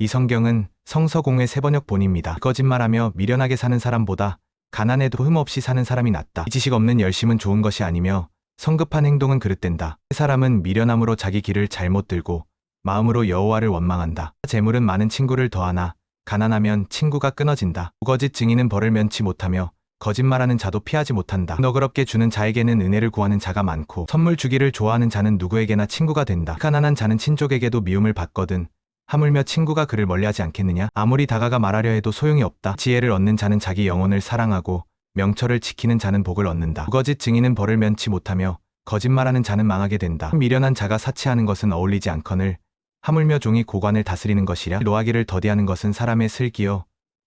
이 성경은 성서공회 세번역 본입니다. 거짓말하며 미련하게 사는 사람보다 가난해도 흠없이 사는 사람이 낫다. 이 지식 없는 열심은 좋은 것이 아니며 성급한 행동은 그릇된다. 사람은 미련함으로 자기 길을 잘못 들고 마음으로 여호와를 원망한다. 재물은 많은 친구를 더하나 가난하면 친구가 끊어진다. 거짓 증인은 벌을 면치 못하며 거짓말하는 자도 피하지 못한다. 너그럽게 주는 자에게는 은혜를 구하는 자가 많고 선물 주기를 좋아하는 자는 누구에게나 친구가 된다. 가난한 자는 친족에게도 미움을 받거든. 하물며 친구가 그를 멀리하지 않겠느냐? 아무리 다가가 말하려 해도 소용이 없다. 지혜를 얻는 자는 자기 영혼을 사랑하고 명철을 지키는 자는 복을 얻는다. 거짓 증인은 벌을 면치 못하며 거짓말하는 자는 망하게 된다. 미련한 자가 사치하는 것은 어울리지 않거늘 하물며 종이 고관을 다스리는 것이랴. 노하기를 더디하는 것은 사람의 슬기요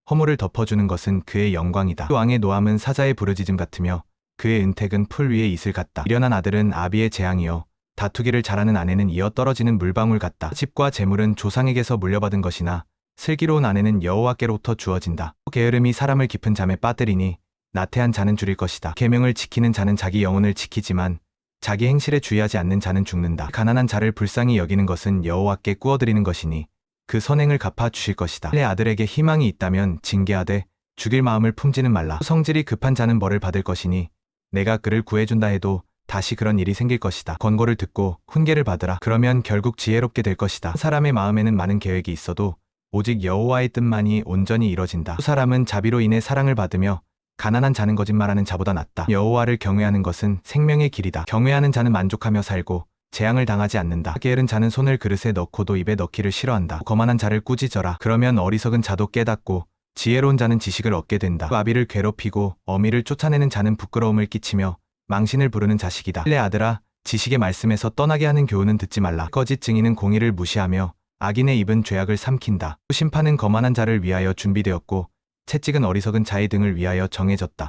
허물을 덮어주는 것은 그의 영광이다. 왕의 노함은 사자의 부르짖음 같으며 그의 은택은 풀 위에 이슬 같다. 미련한 아들은 아비의 재앙이요 다투기를 잘하는 아내는 이어 떨어지는 물방울 같다. 집과 재물은 조상에게서 물려받은 것이나 슬기로운 아내는 여호와께로부터 주어진다. 게으름이 사람을 깊은 잠에 빠뜨리니 나태한 자는 줄일 것이다. 계명을 지키는 자는 자기 영혼을 지키지만 자기 행실에 주의하지 않는 자는 죽는다. 가난한 자를 불쌍히 여기는 것은 여호와께 꾸어드리는 것이니 그 선행을 갚아 주실 것이다. 내 아들에게 희망이 있다면 징계하되 죽일 마음을 품지는 말라. 성질이 급한 자는 벌을 받을 것이니 내가 그를 구해준다 해도 다시 그런 일이 생길 것이다. 권고를 듣고 훈계를 받으라. 그러면 결국 지혜롭게 될 것이다. 사람의 마음에는 많은 계획이 있어도 오직 여호와의 뜻만이 온전히 이뤄진다. 또 사람은 자비로 인해 사랑을 받으며 가난한 자는 거짓말하는 자보다 낫다. 여호와를 경외하는 것은 생명의 길이다. 경외하는 자는 만족하며 살고 재앙을 당하지 않는다. 게으른 자는 손을 그릇에 넣고도 입에 넣기를 싫어한다. 거만한 자를 꾸짖어라. 그러면 어리석은 자도 깨닫고 지혜로운 자는 지식을 얻게 된다. 아비를 괴롭히고 어미를 쫓아내는 자는 부끄러움을 끼치며 망신을 부르는 자식이다. 내 아들아, 지식의 말씀에서 떠나게 하는 교훈은 듣지 말라. 거짓 증인은 공의를 무시하며 악인의 입은 죄악을 삼킨다. 심판은 거만한 자를 위하여 준비되었고 채찍은 어리석은 자의 등을 위하여 정해졌다.